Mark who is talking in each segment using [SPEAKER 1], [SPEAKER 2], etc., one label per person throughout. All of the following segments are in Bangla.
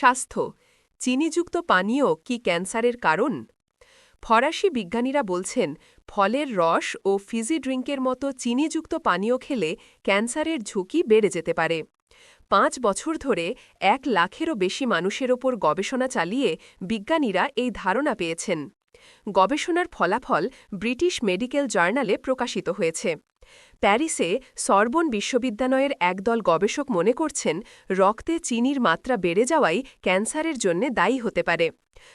[SPEAKER 1] স্বাস্থ্য, চিনিযুক্ত পানীয় কি ক্যান্সারের কারণ? ফরাসি বিজ্ঞানীরা বলছেন, ফলের রস ও ফিজি ড্রিঙ্কের মতো চিনিযুক্ত পানীয় খেলে ক্যান্সারের ঝুঁকি বেড়ে যেতে পারে। পাঁচ বছর ধরে এক লাখেরও বেশি মানুষের ওপর গবেষণা চালিয়ে বিজ্ঞানীরা এই ধারণা পেয়েছেন। গবেষণার ফলাফল ব্রিটিশ মেডিকেল জার্নালে প্রকাশিত হয়েছে। প্যারিসে সরবন বিশ্ববিদ্যালয়ের একদল গবেষক মনে করছেন, রক্তে চিনির মাত্রা বেড়ে যাওয়াই ক্যান্সারের জন্য দায়ী হতে পারে।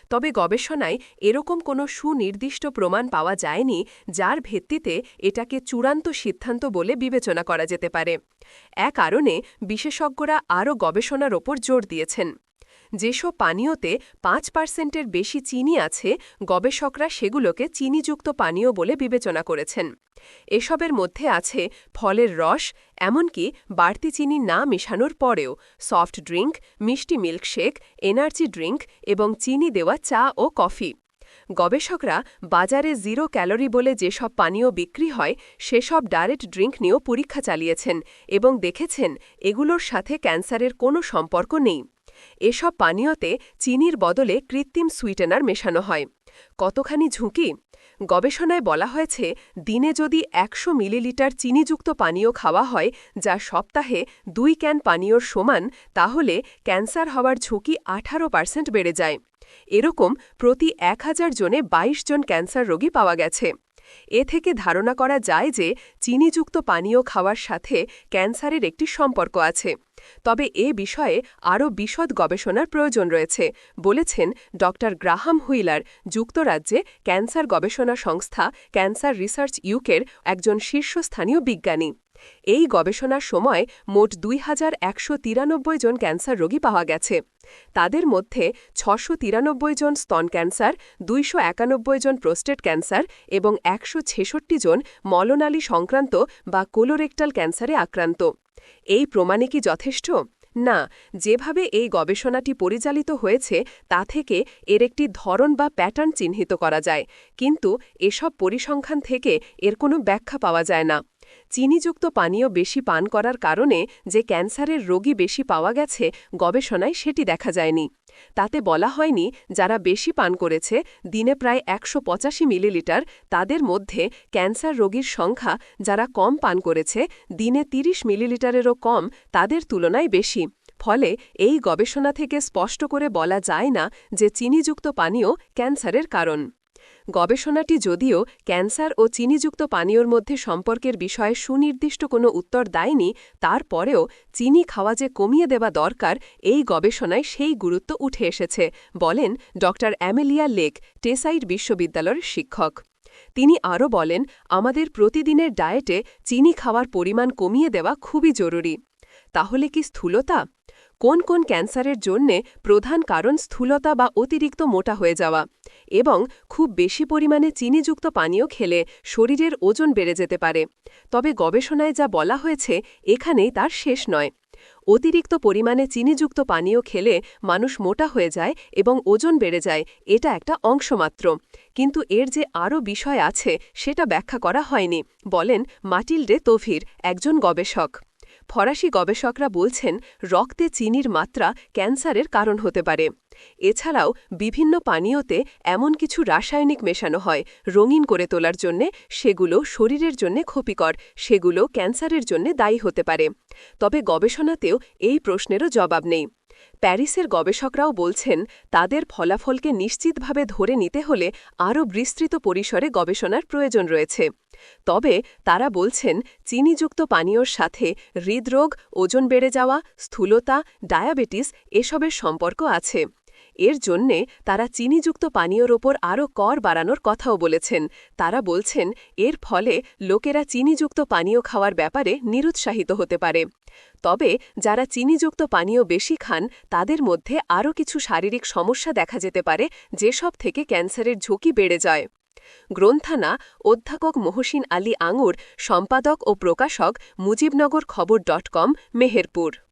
[SPEAKER 1] তবে গবেষণায় এরকম কোনো সুনির্দিষ্ট প্রমাণ পাওয়া যায়নি, যার ভিত্তিতে এটাকে চূড়ান্ত সিদ্ধান্ত বলে বিবেচনা করা যেতে পারে। এ কারণে বিশেষজ্ঞরা আরও গবেষণার ওপর জোর দিয়েছেন। যেসব পানীয়তে পাঁচ পার্সেন্টের বেশি চিনি আছে, গবেষকরা সেগুলোকে চিনিযুক্ত পানীয় বলে বিবেচনা করেছেন। এসবের মধ্যে আছে ফলের রস, এমনকি বাড়তি চিনি না মেশানোর পরেও সফট ড্রিঙ্ক মিষ্টি মিল্কশেক, এনার্জি ড্রিঙ্ক এবং চিনি দেওয়া চা ও কফি। গবেষকরা বাজারে জিরো ক্যালোরি বলে যেসব পানীয় বিক্রি হয়, সেসব ডাইরেক্ট ড্রিঙ্ক নিয়েও পরীক্ষা চালিয়েছেন এবং দেখেছেন এগুলোর সাথে ক্যান্সারের কোনো সম্পর্ক নেই। এসব পানীয়তে চিনির বদলে কৃত্রিম সুইটেনার মেশানো হয়। কতখানি ঝুঁকি? গবেষণায় বলা হয়েছে, দিনে যদি একশো মিলিলিটার চিনিযুক্ত পানীয় খাওয়া হয়, যা সপ্তাহে দুই ক্যান পানীয়র সমান, তাহলে ক্যান্সার হওয়ার ঝুঁকি আঠারো পার্সেন্ট বেড়ে যায়। এরকম প্রতি এক হাজার জনে ২২ জন ক্যান্সার রোগী পাওয়া গেছে। এ থেকে ধারণা করা যায় যে, চিনিযুক্ত পানীয় খাওয়ার সাথে ক্যান্সারের একটি সম্পর্ক আছে। তবে এ বিষয়ে আরও বিশদ গবেষণার প্রয়োজন রয়েছে, বলেছেন ড গ্রাহাম হুইলার, যুক্তরাজ্যে ক্যান্সার গবেষণা সংস্থা ক্যান্সার রিসার্চ ইউকের একজন শীর্ষস্থানীয় বিজ্ঞানী। এই গবেষণার সময় মোট দুই হাজার একশো তিরানব্বই জন ক্যান্সার রোগী পাওয়া গেছে। তাদের মধ্যে ছশো জন স্তন ক্যান্সার, দুইশো একানব্বই জন প্রোস্টেট ক্যান্সার এবং একশো ছেষট্টি জন মলনালী সংক্রান্ত বা কোলোরেক্টাল ক্যান্সারে আক্রান্ত। এই প্রমাণে কি যথেষ্ট? না, যেভাবে এই গবেষণাটি পরিচালিত হয়েছে, তা থেকে এর একটি ধরন বা প্যাটার্ন চিহ্নিত করা যায়, কিন্তু এসব পরিসংখ্যান থেকে এর কোনো ব্যাখ্যা পাওয়া যায় না। চিনিযুক্ত পানীয় বেশি পান করার কারণে যে ক্যান্সারের রোগী বেশি পাওয়া গেছে গবেষণায় সেটি দেখা যায়নি। তাতে বলা হয়নি যারা বেশি পান করেছে, দিনে প্রায় একশো পঁচাশি মিলিলিটার, তাদের মধ্যে ক্যান্সার রোগীর সংখ্যা যারা কম পান করেছে, দিনে ৩০ মিলিলিটারেরও কম, তাদের তুলনায় বেশি। ফলে এই গবেষণা থেকে স্পষ্ট করে বলা যায় না যে চিনিযুক্ত পানীয় ক্যান্সারের কারণ। গবেষণাটি যদিও ক্যান্সার ও চিনিযুক্ত পানীয়র মধ্যে সম্পর্কের বিষয়ে সুনির্দিষ্ট কোনো উত্তর দেয়নি, তারপরেও চিনি খাওয়া যে কমিয়ে দেওয়া দরকার, এই গবেষণায় সেই গুরুত্ব উঠে এসেছে, বলেন ড. অ্যামেলিয়া লেক, টেসাইড বিশ্ববিদ্যালয়ের শিক্ষক। তিনি আরও বলেন, আমাদের প্রতিদিনের ডায়েটে চিনি খাওয়ার পরিমাণ কমিয়ে দেওয়া খুবই জরুরি। তাহলে কি স্থূলতা? কোন কোন ক্যান্সারের জন্যে প্রধান কারণ স্থূলতা বা অতিরিক্ত মোটা হয়ে যাওয়া এবং খুব বেশি পরিমাণে চিনিযুক্ত পানীয় খেলে শরীরের ওজন বেড়ে যেতে পারে। তবে গবেষণায় যা বলা হয়েছে, এখানেই তার শেষ নয়। অতিরিক্ত পরিমাণে চিনিযুক্ত পানীয় খেলে মানুষ মোটা হয়ে যায় এবং ওজন বেড়ে যায়, এটা একটা অংশমাত্র। কিন্তু এর যে আরও বিষয় আছে, সেটা ব্যাখ্যা করা হয়নি, বলেন মাটিলডে তভির, একজন গবেষক। ফরাসি গবেষকরা বলছেন, রক্তে চিনির মাত্রা ক্যান্সারের কারণ হতে পারে। এছাড়াও, বিভিন্ন পানীয়তে এমন কিছু রাসায়নিক মেশানো হয়, রঙিন করে তোলার জন্যে, সেগুলো শরীরের জন্য ক্ষতিকর, সেগুলো ক্যান্সারের জন্য দায়ী হতে পারে। তবে গবেষণাতেও এই প্রশ্নেরও জবাব নেই। প্যারিসের গবেষকরাও বলছেন, তাদের ফলাফলকে নিশ্চিতভাবে ধরে নিতে হলে আরও বিস্তৃত পরিসরে গবেষণার প্রয়োজন রয়েছে। তবে তারা বলছেন, চিনিযুক্ত পানীয়র সাথে হৃদরোগ, ওজন বেড়ে যাওয়া, স্থূলতা, ডায়াবেটিস এসবের সম্পর্ক আছে। এর জন্যে তারা চিনিযুক্ত পানীয়র ওপর আরও কর বাড়ানোর কথাও বলেছেন। তারা বলছেন, এর ফলে লোকেরা চিনিযুক্ত পানীয় খাওয়ার ব্যাপারে নিরুৎসাহিত হতে পারে। তবে যারা চিনিযুক্ত পানীয় বেশি খান, তাদের মধ্যে আরও কিছু শারীরিক সমস্যা দেখা যেতে পারে, যেসব থেকে ক্যান্সারের ঝুঁকি বেড়ে যায়। গ্রন্থানা অধ্যাপক মহসিন আলী আঙুর, সম্পাদক ও প্রকাশক মুজিবনগর খবর ডট কম, মেহেরপুর।